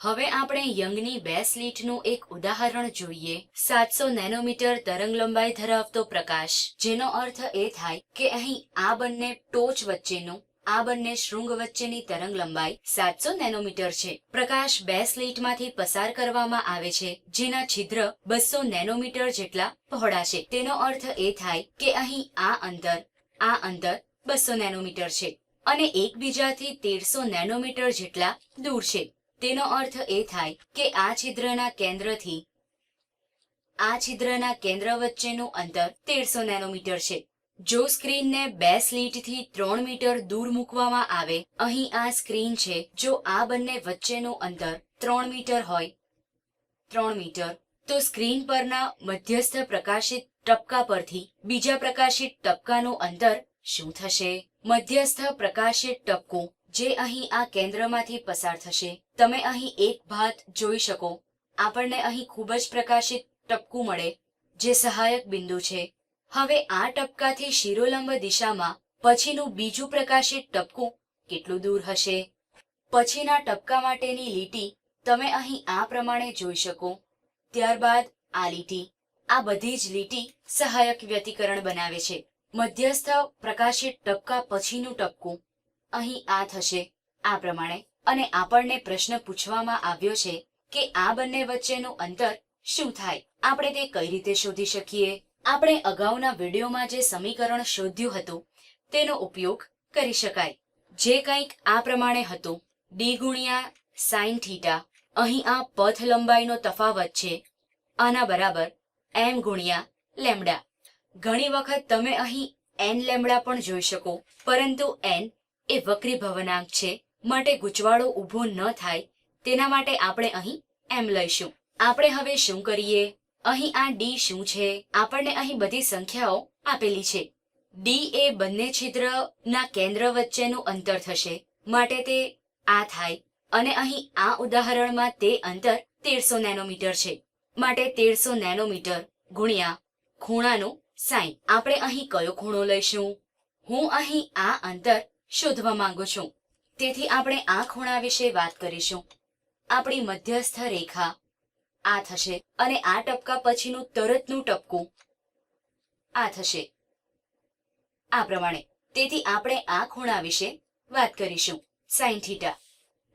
હવે આપણે યંગની બે સ્લીટનું એક ઉદાહરણ જોઈએ. સાતસો નેનોમીટર તરંગલંબાઈ ધરાવતો પ્રકાશ, જેનો અર્થ એ થાય કે અહીં આ બંને ટોચ વચ્ચેનું, આ બંને શૃંગ વચ્ચેની તરંગલંબાઈ સાતસો નેનોમીટર છે. પ્રકાશ બે સ્લીટમાંથી પસાર કરવામાં આવે છે, જેના છિદ્ર બસો નેનોમીટર જેટલા પહોળા છે. તેનો અર્થ એ થાય કે અહીં આ અંતર આ અંતર બસો નેનોમીટર છે અને એકબીજાથી તેરસો નેનોમીટર જેટલા દૂર છે. તેનો અર્થ એ થાય કે આ છિદ્રના કેન્દ્રથી, આ છિદ્રના કેન્દ્ર વચ્ચેનું અંતર તેરસો નેનોમીટર છે. જો સ્ક્રીનને બે સ્લીટથી ત્રણ મીટર દૂર મૂકવામાં આવે, અહીં આ સ્ક્રીન છે, જો આ બંને વચ્ચેનું અંતર ત્રણ મીટર હોય, ત્રણ મીટર, તો સ્ક્રીન પરના મધ્યસ્થ પ્રકાશિત ટપકા પરથી બીજા પ્રકાશિત ટપકાનું અંતર શું થશે? મધ્યસ્થ પ્રકાશિત ટપકું જે અહીં આ કેન્દ્રમાંથી પસાર થશે. તમે અહીં એક ભાત જોઈ શકો. આપણને અહીં ખૂબ જ પ્રકાશિત ટપકું મળે, જે સહાયક બિંદુ છે. હવે આ ટપકાથી શિરોલંબ દિશામાં પછીનું બીજું પ્રકાશિત ટપકું કેટલું દૂર હશે? પછીના ટપકા માટેની લીટી તમે અહીં આ પ્રમાણે જોઈ શકો. ત્યારબાદ આ લીટી. આ બધી જ લીટી સહાયક વ્યતિકરણ બનાવે છે. મધ્યસ્થ પ્રકાશિત ટપકા પછીનું ટપકું. અહીં આ થશે. આ પ્રમાણે અને આપણને પ્રશ્ન પૂછવામાં આવ્યો છે કે આ બંને વચ્ચેનું અંતર શું થાય? આપણે તે કઈ રીતે શોધી શકીએ? આપણે અગાઉના વિડીયોમાં જે સમીકરણ શોધ્યું હતું, તેનો ઉપયોગ કરી શકાય. જે કંઈક આ પ્રમાણે હતું ડી ગુણ્યા સાઇન થીટા અહીં આ પથ લંબાઈનો તફાવત છે. આના બરાબર એમ ગુણ્યા લેમડા. ઘણી વખત તમે અહીં એન લેમડા પણ જોઈ શકો, પરંતુ એન એ વક્રી ભવનાંક છે. માટે ગૂંચવાડો ઊભો ન થાય. તેના માટે આપણે અહીં એમ લઈશું. આપણે હવે શું કરીએ? અહીં આ ડી શું છે? આપણને અહીં બધી સંખ્યાઓ આપેલી છે. ડી એ બંને છિદ્રના કેન્દ્ર વચ્ચેનું અંતર થશે. માટે તે આ થાય. અને અહીં આ ઉદાહરણમાં તે અંતર તેરસો નેનોમીટર છે. માટે તેરસો નેનોમીટર ગુણ્યા ખૂણાનું સાઈન. આપણે અહીં કયો ખૂણો લઈશું? હું અહીં આ અંતર શોધવા માંગુ છું. તેથી આપણે આ ખૂણા વિશે વાત કરીશું. આપણી મધ્યસ્થ રેખા. આ થશે અને આ ટપકા પછીનું તરતનું ટપકું. આ થશે. આ પ્રમાણે. તેથી આપણે આ ખૂણા વિશે વાત કરીશું. Sine theta.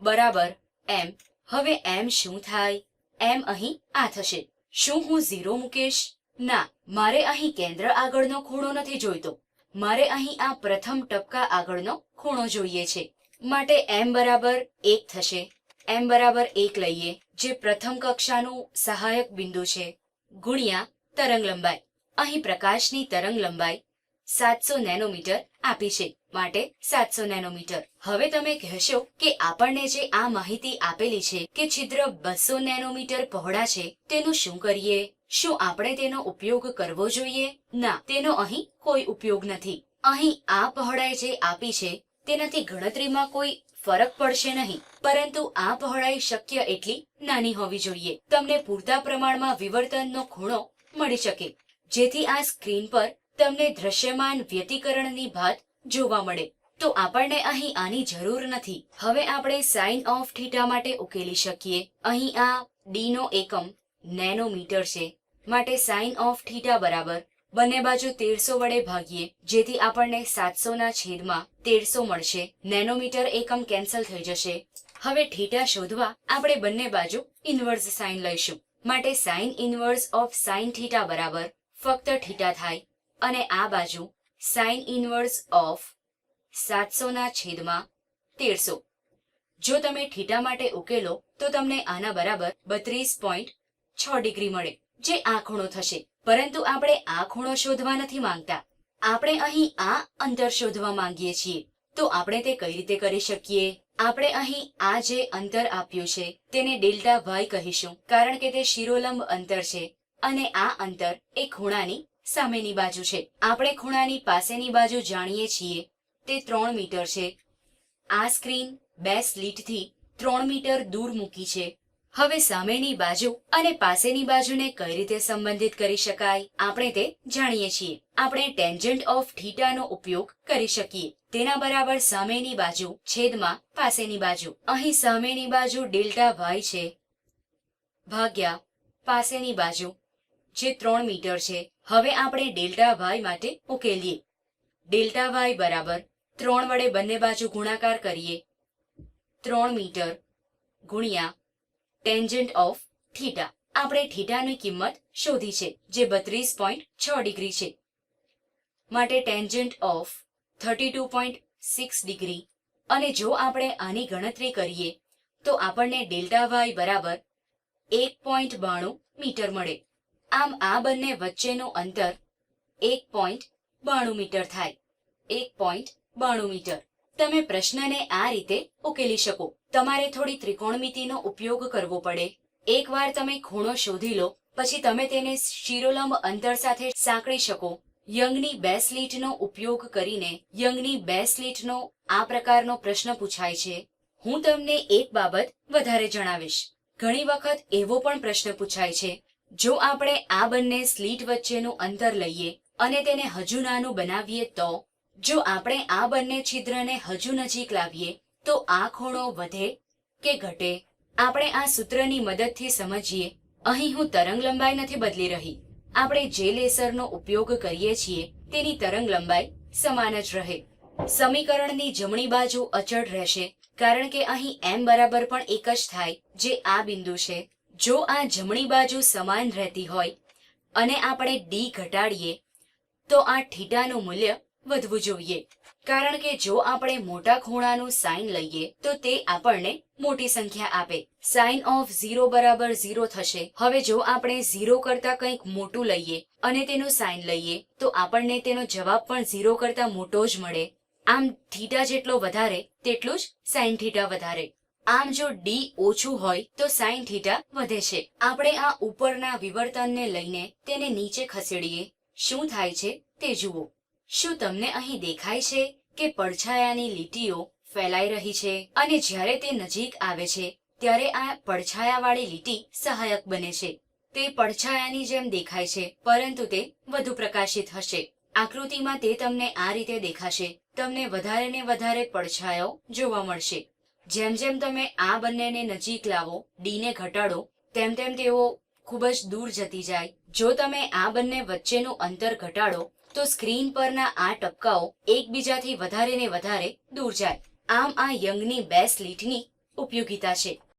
બરાબર. એમ. હવે એમ શું થાય? એમ અહીં આ થશે. શું હું ઝીરો મૂકીશ? ના. મારે અહીં કેન્દ્ર આગળનો ખૂણો નથી જોઈતો. મારે અહીં આ પ્રથમ ટપકા આગળનો ખૂણો જોઈએ છે. માટે એમ બરાબર એક થશે. એમ બરાબર એક લઈએ, જે પ્રથમ કક્ષાનું સહાયક બિંદુ છે. ગુણ્યા તરંગ લંબાઈ. અહીં પ્રકાશની તરંગ લંબાઈ સાતસો નેનોમીટર આપી છે. માટે સાતસો નેનોમીટર. હવે તમે કહેશો કે આપણને જે આ માહિતી આપેલી છે કે છિદ્ર બસો નેનોમીટર પહોળા છે, તેનું શું કરીએ? શું આપણે તેનો ઉપયોગ કરવો જોઈએ? ના, તેનો અહીં કોઈ ઉપયોગ નથી. અહીં આ પહોળાઈ જે આપી છે, તેનાથી ગણતરીમાં કોઈ ફરક પડશે નહીં. પરંતુ આ પહોળાઈ શક્ય એટલી નાની હોવી જોઈએ. તમને પૂરતા પ્રમાણમાં વિવર્તનનો ખૂણો મળી શકે, જેથી આ સ્ક્રીન પર તમને દ્રશ્યમાન વ્યતિકરણની ભાત જોવા મળે. તો આપણને અહીં આની જરૂર નથી. હવે આપણે સાઇન ઓફ થીટા માટે ઉકેલી શકીએ. અહીં આ ડી નો એકમ નેનોમીટર છે. માટે સાઇન ઓફ થીટા બરાબર. બંને બાજુ તેરસો વડે ભાગીએ, જેથી આપણને સાતસો ના છેદમાં તેરસો મળશે. નેનોમીટર એકમ કેન્સલ થઈ જશે. હવે થીટા શોધવા આપણે બંને બાજુ ઇન્વર્સ સાઇન લઈશું. માટે sine inverse of sine theta બરાબર ફક્ત થીટા થાય. અને આ બાજુ સાઇન ઇન્વર્સ ઓફ સાતસો ના છેદમાં તેરસો. જો તમે થીટા માટે ઉકેલો, તો તમને આના બરાબર બત્રીસ પોઈન્ટ છ ડિગ્રી મળે. જે આ ખૂણો થશે. પરંતુ આપણે આ ખૂણો શોધવા નથી માંગતા. આપણે અહીં આ અંતર શોધવા માંગીએ છીએ. તો આપણે તે કઈ રીતે કરી શકીએ? આપણે અહીં આ જે અંતર આપ્યું છે, તેને ડેલ્ટા વાય કહીશું, કારણ કે તે શિરોલંબ અંતર છે, અને આ અંતર એ ખૂણાની સામેની બાજુ છે. આપણે ખૂણાની પાસેની બાજુ જાણીએ છીએ, તે ત્રણ મીટર છે. આ સ્ક્રીન બે સ્લીટથી ત્રણ મીટર દૂર મૂકી છે. હવે સામેની બાજુ અને પાસેની બાજુને કઈ રીતે સંબંધિત કરી શકાય? આપણે તે જાણીએ છીએ. આપણે ટેન્જન્ટ ઓફ થીટાનો ઉપયોગ કરી શકીએ. તેના બરાબર સામેની બાજુ છેદમાં પાસેની બાજુ. અહીં સામેની બાજુ ડેલ્ટા વાય છે ભાગ્યા પાસેની બાજુ જે ત્રણ મીટર છે. હવે આપણે ડેલ્ટા વાય માટે ઉકેલીએ. ડેલ્ટા વાય બરાબર ત્રણ વડે બંને બાજુ ગુણાકાર કરીએ. ત્રણ મીટર ગુણ્યા ટેન્જન્ટ ઓફ થીટા આપણે થીટાની કિંમત શોધી છે, જે બત્રીસ પોઈન્ટ છ ડિગ્રી છે. માટે tangent of thirty two point six degree. અને જો આપણે આની ગણતરી કરીએ, તો આપણને ડેલ્ટા વાય બરાબર એક પોઈન્ટ બાણું મીટર મળે. આમ આ બંને વચ્ચેનું અંતર એક પોઈન્ટ બાણું મીટર થાય. એક પોઈન્ટ બાણું મીટર. તમે પ્રશ્નને આ રીતે ઉકેલી શકો. તમારે થોડી ત્રિકોણમિતિનો ઉપયોગ કરવો પડે. એકવાર તમે ખૂણો શોધી લો, પછી તમે તેને શિરોલંબ અંતર સાથે સાંકળી શકો. યંગની બે સ્લીટનો ઉપયોગ કરીને યંગની બે સ્લીટનો આ પ્રકારનો પ્રશ્ન પૂછાય છે. હું તમને એક બાબત વધારે જણાવીશ. ઘણી વખત એવો પણ પ્રશ્ન પૂછાય છે. જો આપણે આ બંને સ્લીટ વચ્ચેનું અંતર લઈએ અને તેને હજુ નાનું બનાવીએ તો, જો આપણે આ બંને છિદ્રને હજુ નજીક લાવીએ તો આ ખૂણો વધે કે ઘટે, આપણે આ સૂત્રની મદદથી સમજીએ. અહીં હું તરંગ લંબાઈ નથી બદલી રહી. આપણે જે લેસરનો ઉપયોગ કરીએ છીએ, તેની તરંગ લંબાઈ સમાન જ રહે. સમીકરણની જમણી બાજુ અચળ રહેશે, કારણ કે અહીં એમ બરાબર પણ એક જ થાય, જે આ બિંદુ છે. જો આ જમણી બાજુ સમાન રહેતી હોય, અને આપણે ડી ઘટાડીએ, તો આ થીટાનું મૂલ્ય વધવું જોઈએ. કારણ કે જો આપણે મોટા ખૂણાનું સાઇન લઈએ, તો તે આપણને મોટી સંખ્યા આપે. સાઇન ઓફ ઝીરો બરાબર ઝીરો થશે. હવે જો આપણે ઝીરો કરતા કંઈક મોટું લઈએ અને તેનું સાઇન લઈએ, તો આપણને તેનો જવાબ પણ ઝીરો કરતા મોટો જ મળે. આમ થીટા જેટલો વધારે, તેટલું જ સાઇન થીટા વધારે. આમ જો ડી ઓછું હોય, તો સાઇન થીટા વધે છે. આપણે આ ઉપરના વિવર્તનને લઈને તેને નીચે ખસેડીએ. શું થાય છે તે જુઓ. શું તમને અહીં દેખાય છે કે પડછાયાની લીટીઓ ફેલાઈ રહી છે? અને જ્યારે તે નજીક આવે છે, ત્યારે આ પડછાયાવાળી લીટી સહાયક બને છે. તે પડછાયાની જેમ દેખાય છે, પરંતુ તે વધુ પ્રકાશિત હશે. આકૃતિમાં તે તમને આ રીતે દેખાશે. તમને વધારે ને વધારે પડછાયો જોવા મળશે. જેમ જેમ તમે આ બંનેને નજીક લાવો, ડીને ઘટાડો, તેમ તેમ તેઓ ખૂબ જ દૂર જતી જાય. જો તમે આ બંને વચ્ચેનું અંતર ઘટાડો તો સ્ક્રીન પરના આ ટપકાઓ એકબીજાથી વધારે ને વધારે દૂર જાય. આમ આ યંગની બે સ્લીટની ઉપયોગિતા છે.